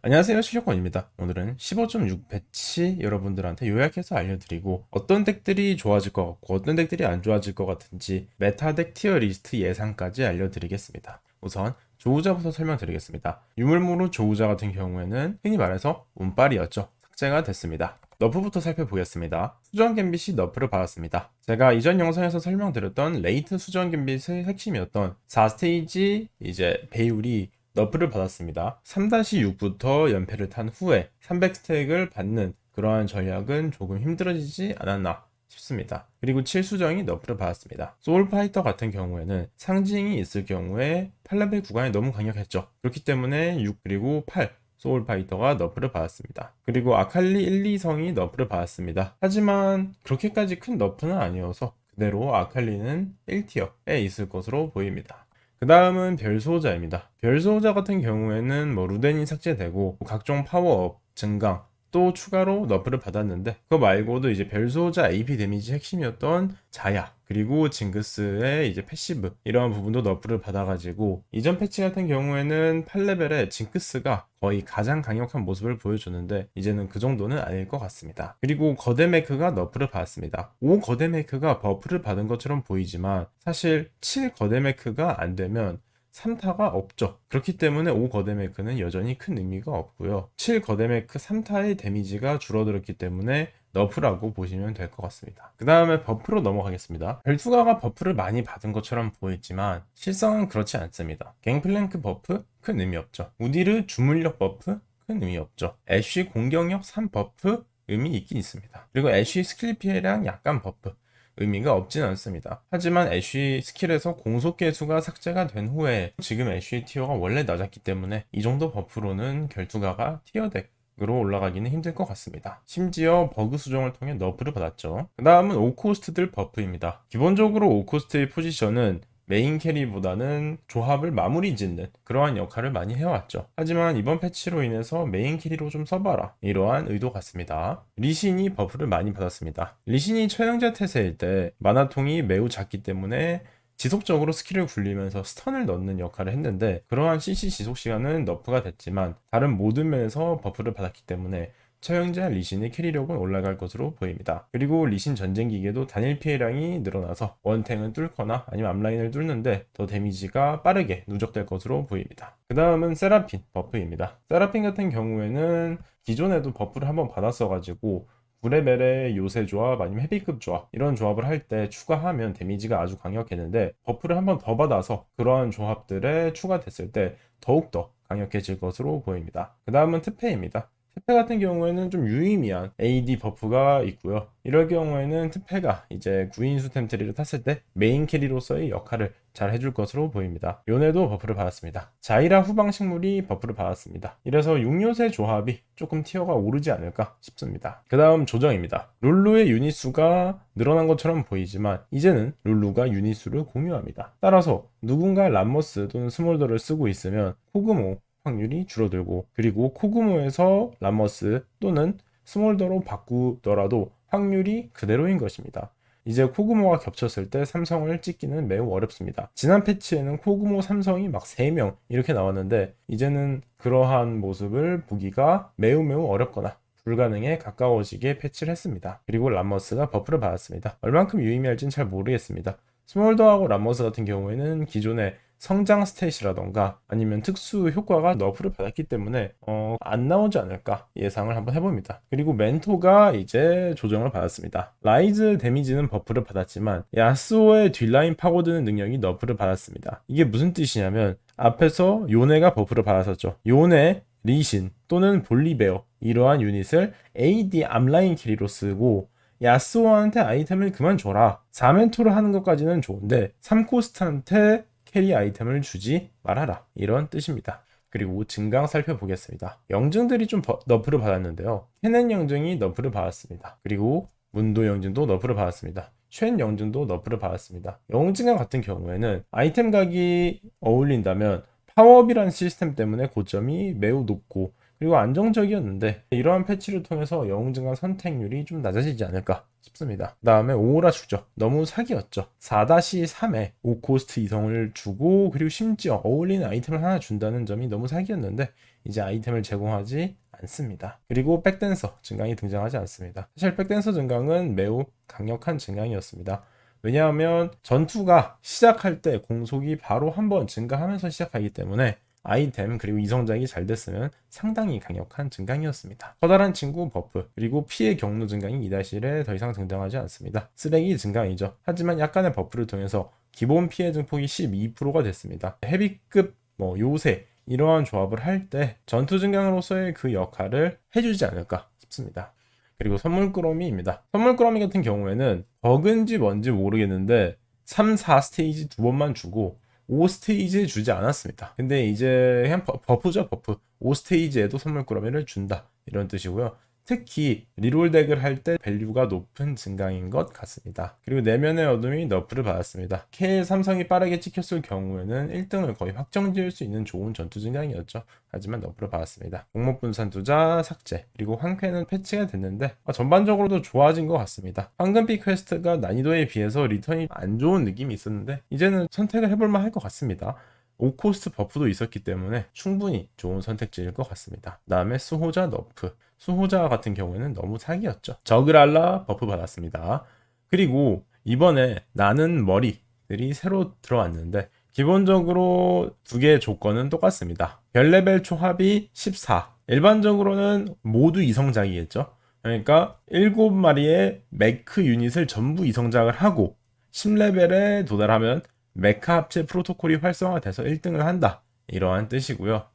안녕하세요 실력권입니다. 오늘은 15.6 배치 여러분들한테 요약해서 알려드리고 어떤 덱들이 좋아질 것 같고 어떤 덱들이 안 좋아질 것 같은지 메타 덱 티어 리스트 예상까지 알려드리겠습니다. 우선 조우자부터 설명드리겠습니다. 유물무로 조우자 같은 경우에는 흔히 말해서 운빨이었죠. 삭제가 됐습니다. 너프부터 살펴보겠습니다. 수정 갬빗이 너프를 받았습니다. 제가 이전 영상에서 설명드렸던 레이트 수정 갬빗의 핵심이었던 4스테이지 이제 배율이 너프를 받았습니다. 3-6부터 연패를 탄 후에 300스택을 받는 그러한 전략은 조금 힘들어지지 않았나 싶습니다. 그리고 7수정이 너프를 받았습니다. 소울파이터 같은 경우에는 상징이 있을 경우에 8레벨 구간이 너무 강력했죠. 그렇기 때문에 6 그리고 8 소울파이터가 너프를 받았습니다. 그리고 아칼리 1, 2성이 너프를 받았습니다. 하지만 그렇게까지 큰 너프는 아니어서 그대로 아칼리는 1티어에 있을 것으로 보입니다. 그 다음은 별소자입니다. 별소자 같은 경우에는 뭐 루덴이 삭제되고 각종 파워업 증강 또 추가로 너프를 받았는데 그거 말고도 이제 별소자 AP 데미지 핵심이었던 자야 그리고 징크스의 이제 패시브 이러한 부분도 너프를 받아가지고 이전 패치 같은 경우에는 8레벨에 징크스가 거의 가장 강력한 모습을 보여줬는데 이제는 그 정도는 아닐 것 같습니다. 그리고 거대메이크가 너프를 받았습니다. 5 거대메이크가 버프를 받은 것처럼 보이지만 사실 7 거대메이크가 안 되면 3타가 없죠. 그렇기 때문에 5 거대메이크는 여전히 큰 의미가 없고요. 7 거대메이크 3타의 데미지가 줄어들었기 때문에 너프라고 보시면 될 것 같습니다. 그 다음에 버프로 넘어가겠습니다. 별투가가 버프를 많이 받은 것처럼 보이지만 실상은 그렇지 않습니다. 갱플랭크 버프 큰 의미 없죠. 우디르 주물력 버프 큰 의미 없죠. 애쉬 공격력 3 버프 의미 있긴 있습니다. 그리고 애쉬 스킬 피해량 약간 버프 의미가 없진 않습니다. 하지만 애쉬 스킬에서 공속 개수가 삭제가 된 후에 지금 애쉬 티어가 원래 낮았기 때문에 이 정도 버프로는 결투가가 티어 덱 으로 올라가기는 힘들 것 같습니다. 심지어 버그 수정을 통해 너프를 받았죠. 그 다음은 오코스트들 버프입니다. 기본적으로 오코스트의 포지션은 메인 캐리보다는 조합을 마무리 짓는 그러한 역할을 많이 해왔죠. 하지만 이번 패치로 인해서 메인 캐리로 좀 써봐라. 이러한 의도 같습니다. 리신이 버프를 많이 받았습니다. 리신이 처형자 태세일 때 마나통이 매우 작기 때문에 지속적으로 스킬을 굴리면서 스턴을 넣는 역할을 했는데 그러한 CC 지속 시간은 너프가 됐지만 다른 모든 면에서 버프를 받았기 때문에 처형자 리신의 캐리력은 올라갈 것으로 보입니다. 그리고 리신 전쟁 기계도 단일 피해량이 늘어나서 원탱은 뚫거나 아니면 앞라인을 뚫는데 더 데미지가 빠르게 누적될 것으로 보입니다. 그 다음은 세라핀 버프입니다. 세라핀 같은 경우에는 기존에도 버프를 한번 받았어가지고 9레벨의 요새 조합 아니면 헤비급 조합 이런 조합을 할 때 추가하면 데미지가 아주 강력했는데 버프를 한 번 더 받아서 그러한 조합들에 추가됐을 때 더욱더 강력해질 것으로 보입니다. 그 다음은 특패입니다. 특패 같은 경우에는 좀 유의미한 AD 버프가 있고요. 이럴 경우에는 특패가 이제 구인수 템트리를 탔을 때 메인 캐리로서의 역할을 잘 해줄 것으로 보입니다. 요네도 버프를 받았습니다. 자이라 후방 식물이 버프를 받았습니다. 이래서 6요새 조합이 조금 티어가 오르지 않을까 싶습니다. 그 다음 조정입니다. 룰루의 유닛 수가 늘어난 것처럼 보이지만 이제는 룰루가 유닛 수를 공유합니다. 따라서 누군가 람머스 또는 스몰더를 쓰고 있으면 코그모 확률이 줄어들고 그리고 코그모에서 람머스 또는 스몰더로 바꾸더라도 확률이 그대로인 것입니다. 이제 코그모가 겹쳤을 때 삼성을 찍기는 매우 어렵습니다. 지난 패치에는 코그모 삼성이 막 3명 이렇게 나왔는데 이제는 그러한 모습을 보기가 매우 매우 어렵거나 불가능에 가까워지게 패치를 했습니다. 그리고 람머스가 버프를 받았습니다. 얼만큼 유의미할지는 잘 모르겠습니다. 스몰더하고 람머스 같은 경우에는 기존에 성장 스탯이라던가 아니면 특수 효과가 너프를 받았기 때문에 어, 안 나오지 않을까 예상을 한번 해봅니다. 그리고 멘토가 이제 조정을 받았습니다. 라이즈 데미지는 버프를 받았지만 야스오의 뒷라인 파고드는 능력이 너프를 받았습니다. 이게 무슨 뜻이냐면 앞에서 요네가 버프를 받았었죠. 요네 리신 또는 볼리베어 이러한 유닛을 AD 앞라인 캐리로 쓰고 야스오한테 아이템을 그만 줘라. 4멘토를 하는 것까지는 좋은데 3코스트한테 캐리 아이템을 주지 말아라. 이런 뜻입니다. 그리고 증강 살펴보겠습니다. 영증들이 좀 버- 너프를 받았는데요. 캐넨 영증이 너프를 받았습니다. 그리고 문도 영증도 너프를 받았습니다. 쉔 영증도 너프를 받았습니다. 영증과 같은 경우에는 아이템 각이 어울린다면 파워업이라는 시스템 때문에 고점이 매우 높고 그리고 안정적이었는데 이러한 패치를 통해서 영웅증강 선택률이 좀 낮아지지 않을까 싶습니다. 그 다음에 오라 축적 너무 사기였죠. 4-3에 5코스트 이성을 주고 그리고 심지어 어울리는 아이템을 하나 준다는 점이 너무 사기였는데 이제 아이템을 제공하지 않습니다. 그리고 백댄서 증강이 등장하지 않습니다. 사실 백댄서 증강은 매우 강력한 증강이었습니다. 왜냐하면 전투가 시작할 때 공속이 바로 한번 증가하면서 시작하기 때문에 아이템 그리고 이성작이 잘 됐으면 상당히 강력한 증강이었습니다. 커다란 친구 버프 그리고 피해 경로 증강이 2-1에 더 이상 등장하지 않습니다. 쓰레기 증강이죠. 하지만 약간의 버프를 통해서 기본 피해 증폭이 12%가 됐습니다. 헤비급 뭐 요새 이러한 조합을 할 때 전투 증강으로서의 그 역할을 해주지 않을까 싶습니다. 그리고 선물 꾸러미입니다. 선물 꾸러미 같은 경우에는 버그인지 뭔지 모르겠는데 3, 4스테이지 두 번만 주고 5스테이지에 주지 않았습니다. 근데 이제 버프죠, 버프. 5스테이지에도 선물 꾸러미를 준다. 이런 뜻이고요. 특히 리롤 덱을 할 때 밸류가 높은 증강인 것 같습니다. 그리고 내면의 어둠이 너프를 받았습니다. KL 삼성이 빠르게 찍혔을 경우에는 1등을 거의 확정 지을 수 있는 좋은 전투 증강이었죠. 하지만 너프를 받았습니다. 공목 분산 투자 삭제 그리고 황쾌는 패치가 됐는데 어, 전반적으로도 좋아진 것 같습니다. 황금빛 퀘스트가 난이도에 비해서 리턴이 안 좋은 느낌이 있었는데 이제는 선택을 해볼만 할 것 같습니다. 5코스트 버프도 있었기 때문에 충분히 좋은 선택지일 것 같습니다. 다음에 수호자 너프. 수호자 같은 경우에는 너무 사기였죠. 저그랄라 버프 받았습니다. 그리고 이번에 나는 머리들이 새로 들어왔는데 기본적으로 두 개의 조건은 똑같습니다. 별레벨 초합이 14. 일반적으로는 모두 이성작이겠죠. 그러니까 7마리의 메크 유닛을 전부 이성작을 하고 10레벨에 도달하면 메카 합체 프로토콜이 활성화돼서 1등을 한다. 이러한 뜻이고요.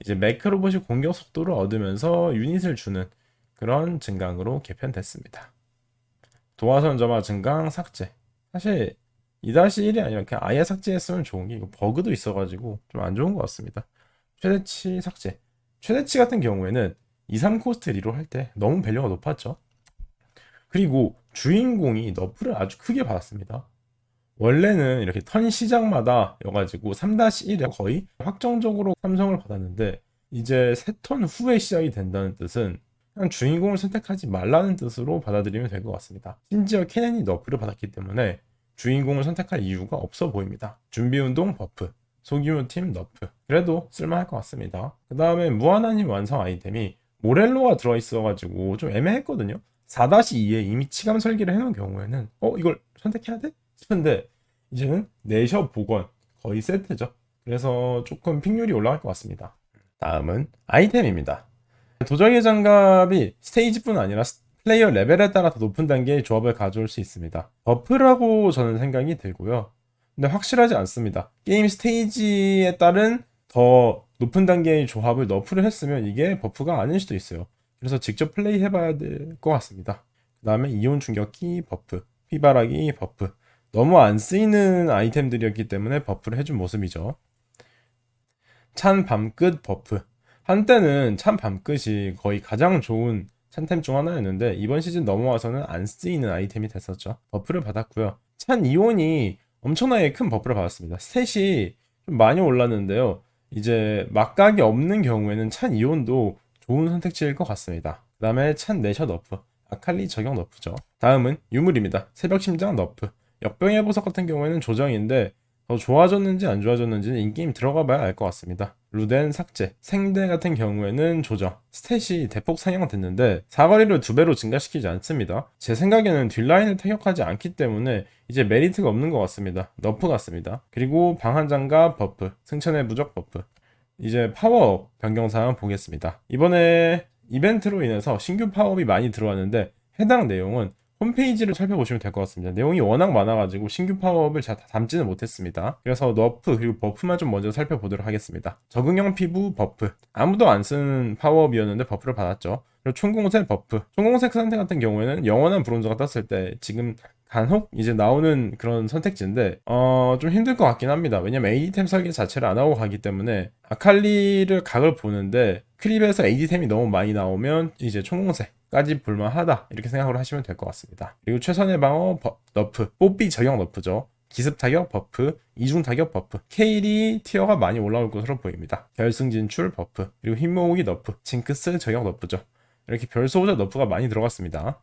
이제 메크 로봇이 공격 속도를 얻으면서 유닛을 주는 그런 증강으로 개편됐습니다. 도화선 점화 증강 삭제. 사실 2-1이 아니라 그냥 아예 삭제했으면 좋은 게 이거 버그도 있어가지고 좀 안 좋은 것 같습니다. 최대치 삭제. 최대치 같은 경우에는 2, 3코스트 리로 할 때 너무 밸류가 높았죠. 그리고 주인공이 너프를 아주 크게 받았습니다. 원래는 이렇게 턴 시작마다 여가지고 3-1에 거의 확정적으로 삼성을 받았는데 이제 세 턴 후에 시작이 된다는 뜻은 그냥 주인공을 선택하지 말라는 뜻으로 받아들이면 될 것 같습니다. 심지어 케넨이 너프를 받았기 때문에 주인공을 선택할 이유가 없어 보입니다. 준비운동 버프, 소규모 팀 너프. 그래도 쓸만할 것 같습니다. 그 다음에 무한한님 완성 아이템이 모렐로가 들어있어가지고 좀 애매했거든요. 4-2에 이미 치감 설계를 해놓은 경우에는 어 이걸 선택해야 돼? 싶은데 이제는 내셔 복원 거의 세트죠. 그래서 조금 픽률이 올라갈 것 같습니다. 다음은 아이템입니다. 도적의 장갑이 스테이지뿐 아니라 스- 플레이어 레벨에 따라 더 높은 단계의 조합을 가져올 수 있습니다. 버프라고 저는 생각이 들고요. 근데 확실하지 않습니다. 게임 스테이지에 따른 더 높은 단계의 조합을 너프를 했으면 이게 버프가 아닐 수도 있어요. 그래서 직접 플레이 해봐야 될 것 같습니다. 그 다음에 이온 충격기 버프, 휘바라기 버프. 너무 안 쓰이는 아이템들이었기 때문에 버프를 해준 모습이죠. 찬 밤끝 버프. 한때는 찬 밤끝이 거의 가장 좋은 찬템 중 하나였는데 이번 시즌 넘어와서는 안 쓰이는 아이템이 됐었죠. 버프를 받았고요. 찬 이온이 엄청나게 큰 버프를 받았습니다. 스탯이 좀 많이 올랐는데요. 이제 막각이 없는 경우에는 찬 이온도 좋은 선택지일 것 같습니다. 그 다음에 찬 내셔 너프. 아칼리 적용 너프죠. 다음은 유물입니다. 새벽 심장 너프. 역병의 보석 같은 경우에는 조정인데 더 좋아졌는지 안 좋아졌는지는 인게임 들어가 봐야 알 것 같습니다. 루덴 삭제, 생대 같은 경우에는 조정, 스탯이 대폭 상향됐는데 사거리를 두 배로 증가시키지 않습니다. 제 생각에는 뒷라인을 타격하지 않기 때문에 이제 메리트가 없는 것 같습니다. 너프 같습니다. 그리고 방한장갑 버프, 승천의 부적 버프. 이제 파워업 변경 사항 보겠습니다. 이번에 이벤트로 인해서 신규 파워업이 많이 들어왔는데 해당 내용은 홈페이지를 살펴보시면 될 것 같습니다. 내용이 워낙 많아가지고 신규 파워업을 잘다 담지는 못했습니다. 그래서 너프 그리고 버프만 좀 먼저 살펴보도록 하겠습니다. 적응형 피부 버프 아무도 안 쓰는 파워업이었는데 버프를 받았죠. 그리고 총공색 버프 총공색 상태 같은 경우에는 영원한 브론즈가 떴을 때 지금 간혹 이제 나오는 그런 선택지인데 어 좀 힘들 것 같긴 합니다. 왜냐면 AD템 설계 자체를 안 하고 가기 때문에 아칼리를 각을 보는데 크립에서 AD템이 너무 많이 나오면 이제 총공색까지 볼만하다 이렇게 생각을 하시면 될 것 같습니다. 그리고 최선의 방어 버- 너프 뽀삐 저격 너프죠. 기습 타격 버프, 이중 타격 버프, 케일이 티어가 많이 올라올 것으로 보입니다. 결승 진출 버프, 그리고 힘 모으기 너프, 징크스 저격 너프죠. 이렇게 별소자 너프가 많이 들어갔습니다.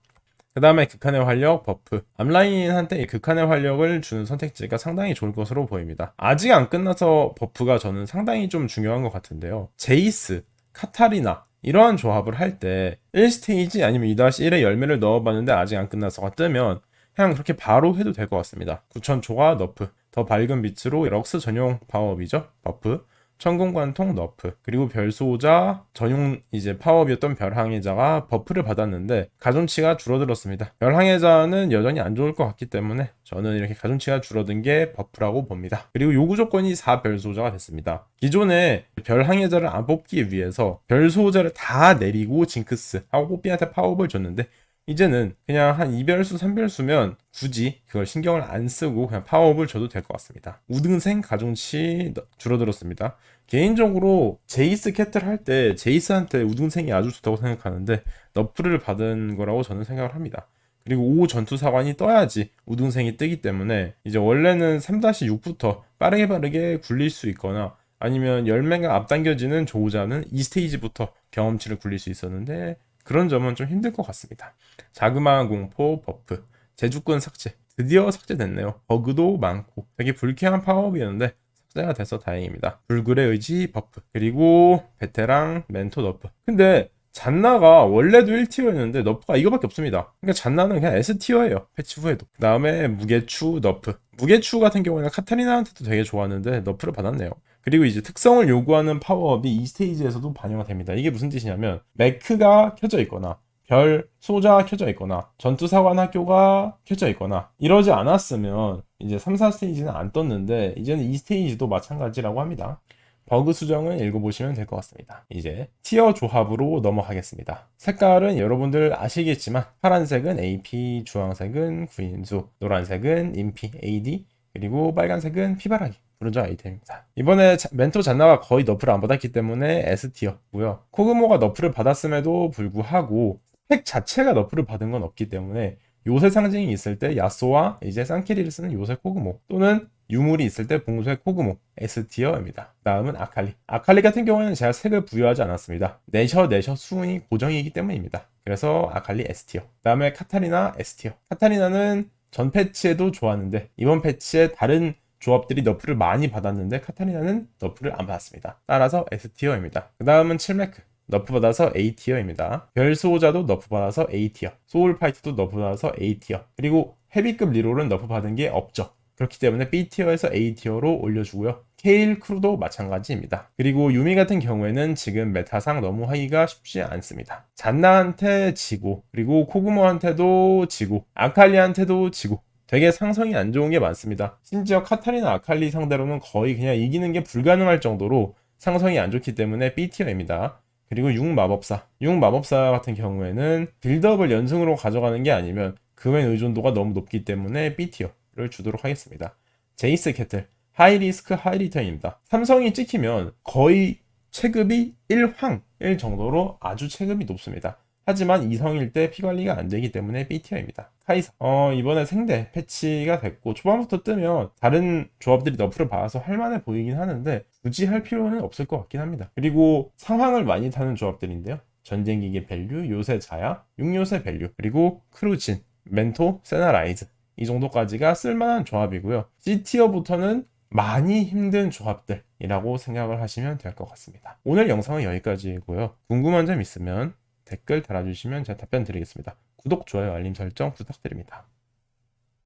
그 다음에 극한의 활력 버프 앞라인한테 이 극한의 활력을 주는 선택지가 상당히 좋을 것으로 보입니다 아직 안 끝나서 버프가 저는 상당히 좀 중요한 것 같은데요 제이스 카타리나 이러한 조합을 할 때 1스테이지 아니면 2-1의 열매를 넣어봤는데 아직 안 끝나서가 뜨면 그냥 그렇게 바로 해도 될 것 같습니다. 9000초가 너프, 더 밝은 빛으로 럭스 전용 파워업이죠. 버프, 천공관통 너프, 그리고 별소자 전용 이제 파워업이었던 별항해자가 버프를 받았는데 가중치가 줄어들었습니다. 별항해자는 여전히 안 좋을 것 같기 때문에 저는 이렇게 가중치가 줄어든 게 버프라고 봅니다. 그리고 요구 조건이 4별소자가 됐습니다. 기존에 별항해자를 안 뽑기 위해서 별소자를 다 내리고 징크스 하고 뽀삐한테 파워업을 줬는데 이제는 그냥 한 2별수, 3별수면 굳이 그걸 신경을 안 쓰고 그냥 파워업을 줘도 될 것 같습니다. 우등생 가중치 줄어들었습니다. 개인적으로 제이스 캐틀 할 때 제이스한테 우등생이 아주 좋다고 생각하는데 너프를 받은 거라고 저는 생각을 합니다. 그리고 5 전투 사관이 떠야지 우등생이 뜨기 때문에 이제 원래는 3-6부터 빠르게 빠르게 굴릴 수 있거나 아니면 열매가 앞당겨지는 조우자는 2스테이지부터 경험치를 굴릴 수 있었는데 그런 점은 좀 힘들 것 같습니다. 자그마한 공포 버프, 제주권 삭제. 드디어 삭제됐네요. 버그도 많고 되게 불쾌한 파워업이었는데 삭제가 돼서 다행입니다. 불굴의 의지 버프, 그리고 베테랑 멘토 너프. 근데 잔나가 원래도 1티어였는데 너프가 이거밖에 없습니다. 그러니까 잔나는 그냥 S티어예요. 패치 후에도. 그 다음에 무게추 너프. 무게추 같은 경우에는 카타리나한테도 되게 좋았는데 너프를 받았네요. 그리고 이제 특성을 요구하는 파워업이 이 스테이지에서도 반영이 됩니다. 이게 무슨 뜻이냐면 매크가 켜져 있거나 별 소자 켜져 있거나 전투사관 학교가 켜져 있거나 이러지 않았으면 이제 3, 4스테이지는 안 떴는데 이제는 이 스테이지도 마찬가지라고 합니다. 버그 수정은 읽어보시면 될 것 같습니다. 이제 티어 조합으로 넘어가겠습니다. 색깔은 여러분들 아시겠지만 파란색은 AP, 주황색은 구인수, 노란색은 인피, AD, 그리고 빨간색은 피바라기. 브론즈 아이템입니다. 이번에 멘토 잔나가 거의 너프를 안 받았기 때문에 S티어고요. 코그모가 너프를 받았음에도 불구하고 팩 자체가 너프를 받은 건 없기 때문에 요새 상징이 있을 때 야소와 이제 쌍키리를 쓰는 요새 코그모 또는 유물이 있을 때 봉쇄 코그모 S티어입니다. 다음은 아칼리. 아칼리 같은 경우에는 제가 색을 부여하지 않았습니다. 내셔 내셔 수은이 고정이기 때문입니다. 그래서 아칼리 S티어. 다음에 카타리나 S티어. 카타리나는 전 패치에도 좋았는데 이번 패치에 다른 조합들이 너프를 많이 받았는데 카타리나는 너프를 안 받았습니다. 따라서 S티어입니다. 그 다음은 7매크. 너프 받아서 A티어입니다. 별 수호자도 너프 받아서 A티어. 소울파이트도 너프 받아서 A티어. 그리고 헤비급 리롤은 너프 받은 게 없죠. 그렇기 때문에 B티어에서 A티어로 올려주고요. 케일 크루도 마찬가지입니다. 그리고 유미 같은 경우에는 지금 메타상 너무 하기가 쉽지 않습니다. 잔나한테 지고, 그리고 코그모한테도 지고, 아칼리한테도 지고, 되게 상성이 안 좋은 게 많습니다. 심지어 카타리나 아칼리 상대로는 거의 그냥 이기는 게 불가능할 정도로 상성이 안 좋기 때문에 B티어입니다. 그리고 6마법사. 6마법사 같은 경우에는 빌드업을 연승으로 가져가는 게 아니면 금의 의존도가 너무 높기 때문에 B티어를 주도록 하겠습니다. 제이스 캐틀. 하이 리스크 하이 리턴입니다. 삼성이 찍히면 거의 체급이 1황일 정도로 아주 체급이 높습니다. 하지만 이성일 때 피관리가 안 되기 때문에 B티어입니다. 카이사. 어, 이번에 생대 패치가 됐고, 초반부터 뜨면 다른 조합들이 너프를 받아서 할만해 보이긴 하는데, 굳이 할 필요는 없을 것 같긴 합니다. 그리고 상황을 많이 타는 조합들인데요. 전쟁기계 밸류, 요새 자야, 육요새 밸류, 그리고 크루진, 멘토, 세나라이즈. 이 정도까지가 쓸만한 조합이고요. C티어부터는 많이 힘든 조합들이라고 생각을 하시면 될 것 같습니다. 오늘 영상은 여기까지고요. 궁금한 점 있으면 댓글 달아주시면 제가 답변 드리겠습니다. 구독, 좋아요, 알림 설정 부탁드립니다.